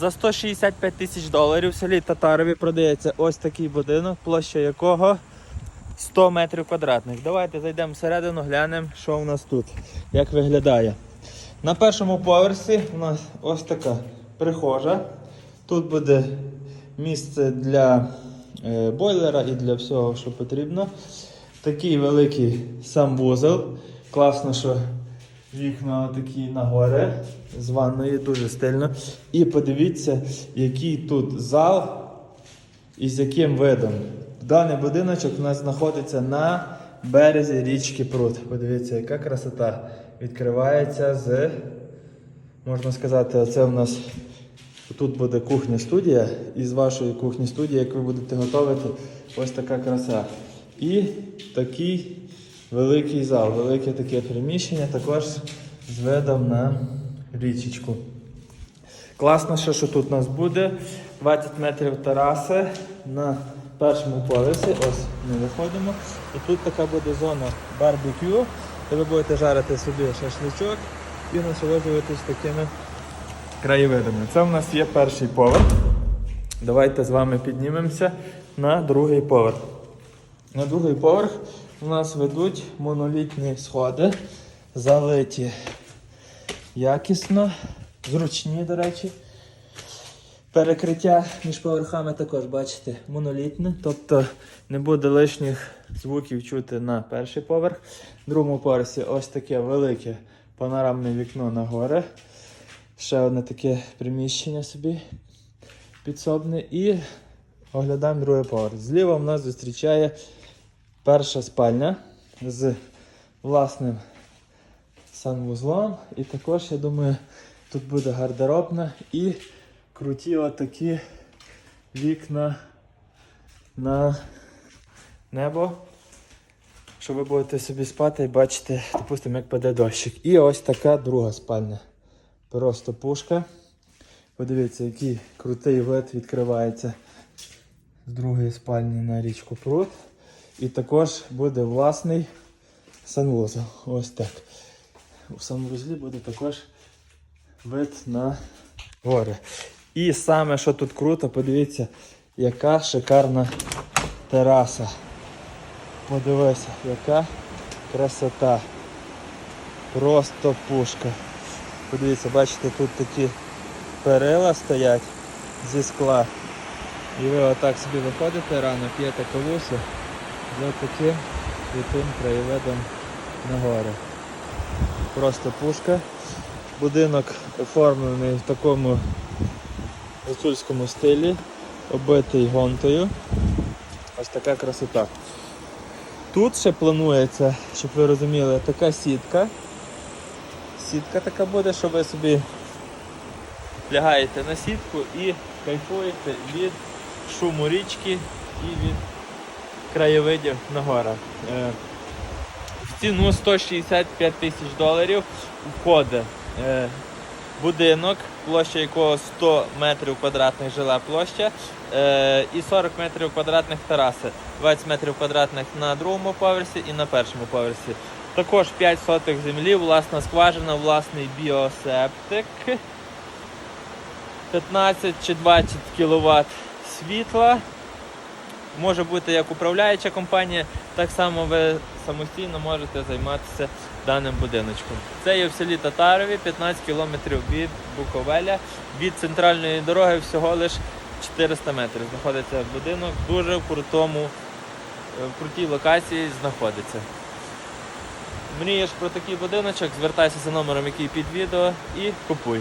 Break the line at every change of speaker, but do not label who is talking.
За 165 тисяч доларів в селі Татарові продається ось такий будинок, площа якого 100 метрів квадратних. Давайте зайдемо всередину, глянемо, що у нас тут, як виглядає. На першому поверсі у нас ось така прихожа. Тут буде місце для е, бойлера і для всього, що потрібно. Такий великий санвузол. Класно, що вікна такі нагоре з ванною, дуже стильно. І подивіться, який тут зал і з яким видом. Даний будиночок у нас знаходиться на березі річки Прут. Подивіться, яка красота. Відкривається з, можна сказати, це у нас тут буде кухня-студія. І з вашої кухні-студії, як ви будете готувати, ось така краса. І такий великий зал, велике таке приміщення, також з на річечку. Класно, ще, що тут у нас буде 20 метрів тераси на першому поверсі. Ось ми виходимо. І тут така буде зона барбекю, де ви будете жарити собі шашличок і насолоджуватись такими краєвидами. Це у нас є перший поверх. Давайте з вами піднімемося на другий поверх. На другий поверх у нас ведуть монолітні сходи, залиті якісно, зручні, до речі. Перекриття між поверхами також, бачите, монолітне, тобто не буде лишніх звуків чути на перший поверх. В другому поверсі ось таке велике панорамне вікно на горе. Ще одне таке приміщення собі підсобне. І оглядаємо другий поверх. Зліва в нас зустрічає перша спальня з власним санвузлом. І також, я думаю, тут буде гардеробна і круті отакі вікна на небо. Що ви будете собі спати і бачите, допустимо, як паде дощик. І ось така друга спальня. Просто пушка. Подивіться, який крутий вид відкривається з другої спальні на річку Прут. І також буде власний санвузол. Ось так. У санвузлі буде також вид на гори. І саме, що тут круто, подивіться, яка шикарна тераса. Подивися, яка красота. Просто пушка. Подивіться, бачите, тут такі перила стоять зі скла. І ви отак собі виходите рано, п'єте кавусю за таким крутим краєвидом на гори. Просто пушка. Будинок оформлений в такому гуцульському стилі, оббитий гонтою. Ось така красота. Тут ще планується, щоб ви розуміли, така сітка. Сітка така буде, що ви собі лягаєте на сітку і кайфуєте від шуму річки і від краєвидів на горах. Е, В ціну 165 тисяч доларів входить е, будинок, площа якого 100 метрів квадратних жила площа е, і 40 метрів квадратних тераси, 20 метрів квадратних на другому поверсі і на першому поверсі. Також 5 сотих землі, власна скважина, власний біосептик, 15 чи 20 кВт світла. Може бути як управляюча компанія, так само ви самостійно можете займатися даним будиночком. Це є в селі Татарові, 15 кілометрів від Буковеля. Від центральної дороги всього лише 400 метрів. Знаходиться будинок, дуже в крутому, е, в крутій локації знаходиться. Мрієш про такий будиночок, звертайся за номером, який під відео, і купуй.